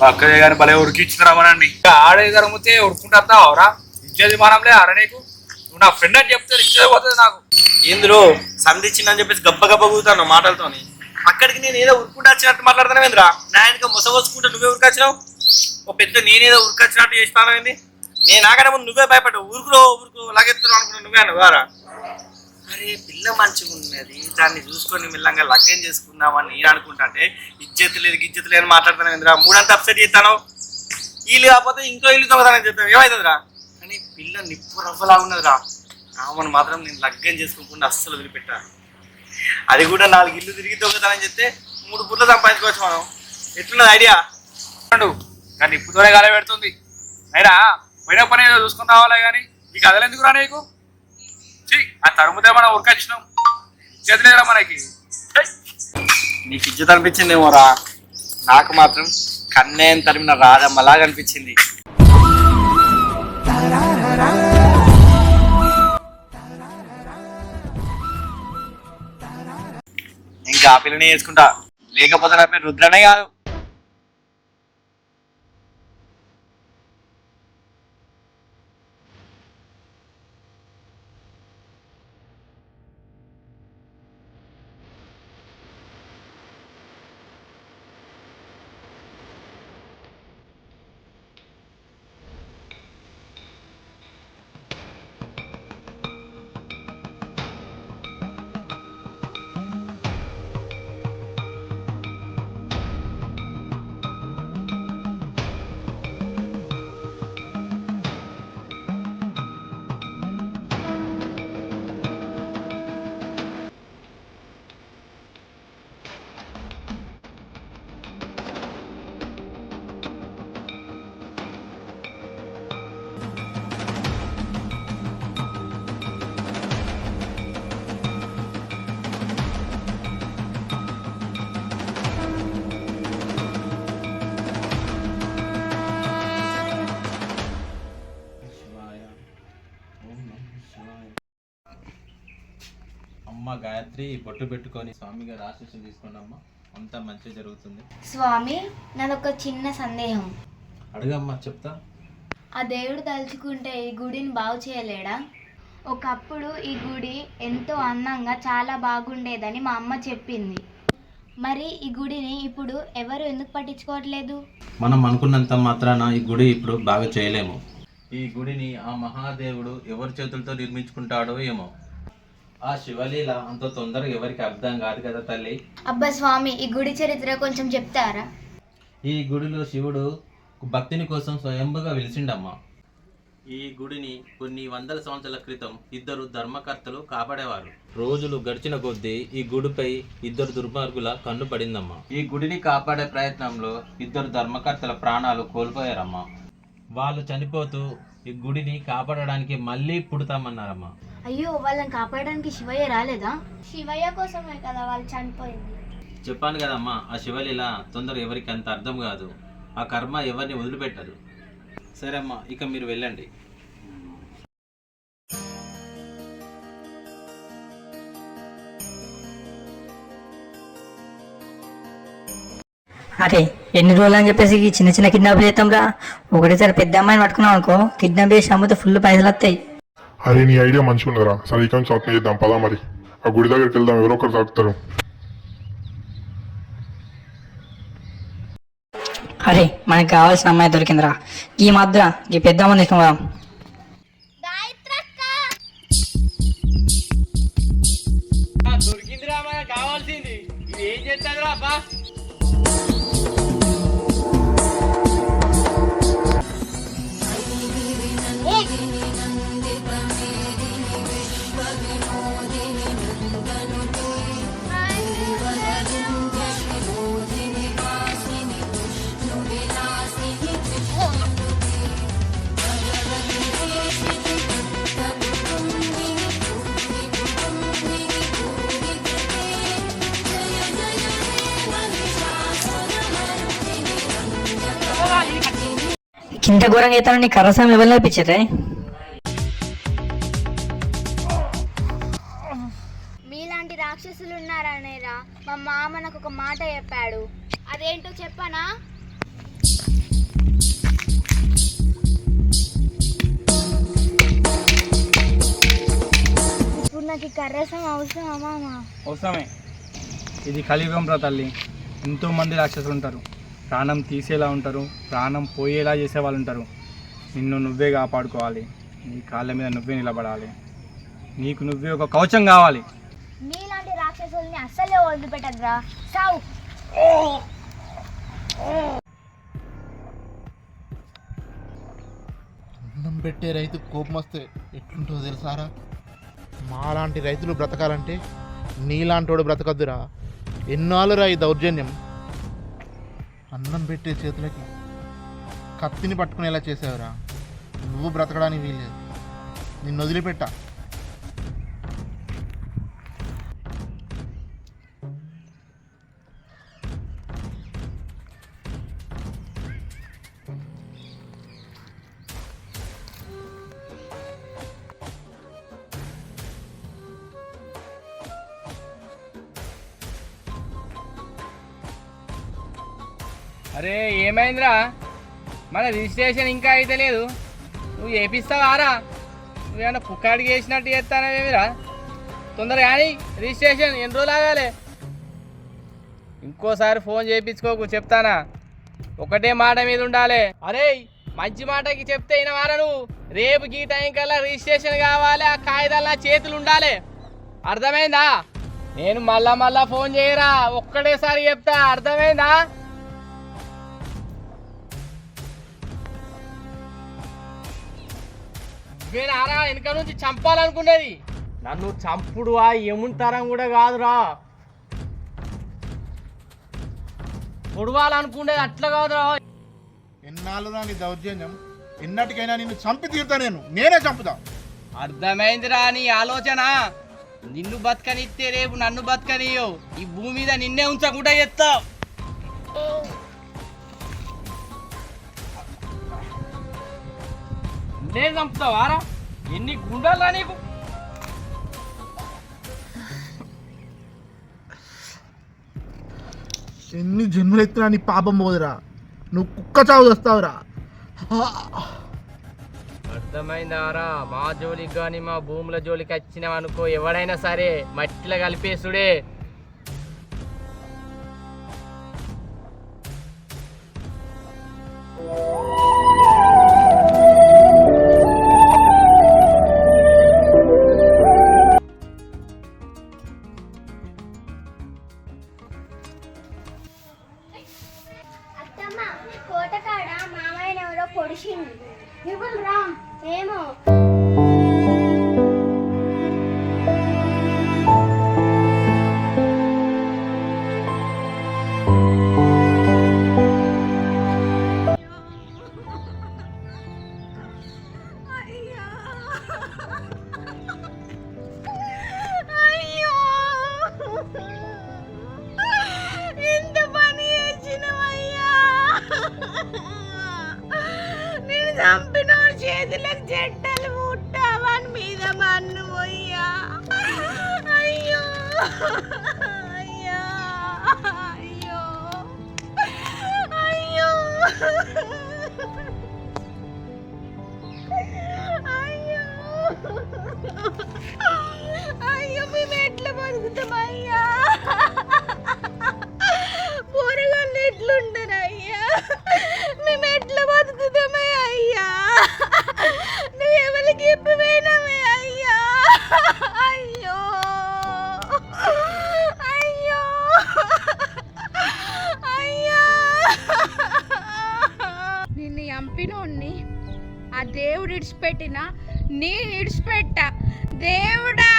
పక్కదే కానీ భలే ఉరికిచ్చినరా మనల్ని. ఇంకా ఆడే జరుగుతే ఉరుకుంటా అవరా? ఇచ్చేది మనంలే అర నీకు. నువ్వు నా ఫ్రెండ్ అని చెప్తే ఇచ్చేది పోతుంది నాకు. ఏందిరో సంధిచ్చిందని చెప్పేసి గబ్బ గబ్బ కూతాను మాటలతోని. అక్కడికి నేను ఏదో ఉరుకుంటా వచ్చినట్టు మాట్లాడతాను ఏంద్రా? నా ఆయనకి మొసగొచ్చుకుంటే నువ్వే ఉరికొచ్చినావు? ఓ పెద్ద నేనేదో ఉరికొచ్చినట్టు చేస్తాను ఏంది? నేను ఆగడం ముందు నువ్వే భయపడ్డావు. ఊరుకులో ఊరుకు లాగెత్తున్నావు అనుకున్నావు నువ్వే అనువారా అరే పిల్ల మంచిగా ఉన్నది దాన్ని చూసుకొని మెల్లంగా లగ్గం చేసుకుందామని నేను అనుకుంటా అంటే ఇజ్జత్ లేదు గిజ్జత్ లేని మాట్లాడతాను ఏంద్రా మూడంతా అప్సెట్ చేస్తాను. ఇల్లు కాకపోతే ఇంకో ఇల్లు దొంగతనం చెప్తాను ఏమవుతుందిరా కానీ పిల్ల నిప్పు రవ్వలా ఉన్నదిరా. ఆమెను మాత్రం నేను లగ్గం చేసుకోకుండా అస్సలు వదిలిపెట్టా. అది కూడా నాలుగు ఇల్లు తిరిగి దొంగతనం చెప్తే మూడు పుర్లు సంపాదించుకోవచ్చు మనం. ఎట్లున్నది ఐడియా అండు కానీ నిప్పుతోనే గాలి పెడుతుంది. అయినా పోయిన పని ఏదో చూసుకుని రావాలే కానీ నీకు కథలు ఎందుకు రా నీకు? ఆ తరుముతే మనం ఉరికొచ్చినాం చేతులేదురా మనకి? నీకు ఇజ్జత్ అనిపించిందేమోరా? నాకు మాత్రం కన్నేం తరిమిన రాజమ్మలాగా అనిపించింది. ఇంకా ఆ పిల్లనే వేసుకుంటా. లేకపోతే నా పేరు రుద్రనే కాదు. అమ్మ గాయత్రి బొట్టు పెట్టుకొని స్వామి గారి ఆశీస్సులు తీసుకోండి అమ్మ అంతా మంచిగా జరుగుతుంది. స్వామి నాదొక చిన్న సందేహం. అడుగమ్మా చెప్తా. ఆ దేవుడు తలుచుకుంటే ఈ గుడిని బాగు చేయలేడా? ఒకప్పుడు ఈ గుడి ఎంతో అందంగా చాలా బాగుండేదని మా అమ్మ చెప్పింది. మరి ఈ గుడిని ఇప్పుడు ఎవరు ఎందుకు పట్టించుకోవట్లేదు? మనం అనుకున్నంత మాత్రాన ఈ గుడి ఇప్పుడు బాగా చేయలేము. ఈ గుడిని ఆ మహాదేవుడు ఎవరి చేతులతో నిర్మించుకుంటాడో ఏమో. ఆ శివలీల అంత తొందరగా ఎవరికి అర్థం కాదు కదా తల్లి? అబ్బా స్వామి ఈ గుడి చరిత్ర కొంచెం చెప్తారా? ఈ గుడిలో శివుడు భక్తిని కోసం స్వయంభుగా వెలిసిండమ్మా. ఈ గుడిని కొన్ని వందల సంవత్సరాల క్రితం ఇద్దరు ధర్మకర్తలు కాపాడేవారు. రోజులు గడిచిన కొద్దీ ఈ గుడిపై ఇద్దరు దుర్మార్గుల కన్ను పడిందమ్మా. ఈ గుడిని కాపాడే ప్రయత్నంలో ఇద్దరు ధర్మకర్తల ప్రాణాలు కోల్పోయారమ్మా. వాళ్ళు చనిపోతూ ఈ గుడిని కాపాడడానికి మళ్ళీ పుడతామన్నారమ్మా. అయ్యో వాళ్ళని కాపాడడానికి శివయ్య రాలేదా? శివయ్య కోసమే కదా వాళ్ళు చనిపోయింది. చెప్పాను కదమ్మా ఆ శివలీల తొందర ఎవరికి అంత అర్థం కాదు. ఆ కర్మ ఎవరిని వదిలిపెట్టదు. సరే అమ్మా ఇక మీరు వెళ్ళండి. అరే ఎన్ని రోజులు అని చెప్పేసి చిన్న చిన్న కిడ్నాప్ చేస్తాం రా ఒకటేసారి పెద్ద అమ్మాయిని పట్టుకున్నాం అనుకో కిడ్నాప్ చేసి అమ్మితే ఫుల్ పైసలు వస్తాయి. అరే నీ ఐడియా మంచిగా ఉందిరా సరే ఇక నుంచి ఆత్మ చేద్దాం. పదా మరి. ఆ గుడి దగ్గరికి వెళ్దాం. ఎవరో ఒకరు తాకుతారు అరే మనకి కావాల్సిన అమ్మాయి దొరికిందిరా. ఈ మధ్య ఈ పెద్ద అమ్మాయి తీసుకున్నాం దొరికిందిరా మనకు కావాల్సింది. ఇది ఏం చేస్తాదిరా అబ్బా ఇంత ఘోరంగా అవుతానని కర్రసామి ఇవ్వాలని నేర్పించారే మీలాంటి రాక్షసులు ఉన్నారనేరా. మా మామ నాకు ఒక మాట చెప్పాడు. అదేంటో చెప్పానా? ఇప్పుడు నాకు కర్రసం అవసరం మామ? అవసరమే. ఇది కలియుగం తల్లి. ఎంతో మంది రాక్షసులు ఉంటారు. ప్రాణం తీసేలా ఉంటారు ప్రాణం పోయేలా చేసే వాళ్ళు ఉంటారు. నిన్ను నువ్వే కాపాడుకోవాలి. నీ కాళ్ళ మీద నువ్వే నిలబడాలి. నీకు నువ్వే ఒక కవచం కావాలి. నీలాంటి రాక్షసుల్ని అస్సలే వదిలిపెట్టదురా సావు. అన్నం పెట్టే రైతు కోపం వస్తే ఎట్లుంటుందో తెలుసారా? మాలాంటి రైతులు బ్రతకాలంటే నీలాంటోడు బ్రతకద్దురా. ఎన్నాళ్ళురా ఈ దౌర్జన్యం? అన్నం పెట్టే చేతులకి కత్తిని పట్టుకునేలా చేసావురా. నువ్వు బ్రతకడానికి వీల్లేదు. నిన్ను వదిలిపెట్టా. అరే ఏమైందిరా? మన రిజిస్ట్రేషన్ ఇంకా అయితే లేదు. నువ్వు చేపిస్తావారా నువ్వేమన్నా పుక్కాడికి వేసినట్టు చేస్తానేమిరా తొందరగా కానీ రిజిస్ట్రేషన్ ఎన్ని రోజులు ఆగాలి? ఇంకోసారి ఫోన్ చేయించుకోకు చెప్తానా? ఒకటే మాట మీద ఉండాలి. అరే మంచి మాటకి చెప్తే వారా నువ్వు? రేపు గీ టైం కల్లా రిజిస్ట్రేషన్ కావాలి ఆ కాగితాలు నా చేతులు ఉండాలి. అర్థమైందా? నేను మళ్ళా మళ్ళా ఫోన్ చేయరా ఒక్కటేసారి చెప్తా. అర్థమైందా? వీరారా వెనక నుంచి చంపాలనుకునేది నన్ను చంపుడు ఆ ఎముంతరం కూడా కాదురా. పొడవాలనుకునేది అట్లా కాదురా. ఎన్నాళ్ళురా నీ దౌర్జన్యం? ఎన్నటికైనా నిన్ను చంపి తీరుతా నేను. నేనే చంపుతా. అర్థమైందిరా నీ ఆలోచన? నిన్ను బతకనిస్తే రేపు నన్ను బతకనియో ఈ భూమి మీద నిన్నే ఉంచకుండా చెప్తావు నేను చంపుతావారా ఎన్ని గుండాలా నీకు? ఎన్ని జన్మలెత్తినా నీ పాపం పోదురా. నువ్వు కుక్క చావు వస్తావురా అర్థమైందారా? మా జోలికి కానీ మా భూముల జోలికి వచ్చినామనుకో ఎవడైనా సరే మట్టిలో కలిపేసుడే. కోటకాడ మామయ్యని ఎవరో పొడిచింది ఎవరు రా ఏమో. చంపినోడు చేతులకు చెడ్డలు పుట్టావని మీద మన్ను పోయ్యా అయ్యో. అయ్యో. అయ్యో. అయ్యో. అయ్యో. అయ్యో మేము ఎట్లా బతుకుతామయ్యా కూరగాయలు ఆ దేవుడు ఇడిచిపెట్టిన నేను దేవుడా!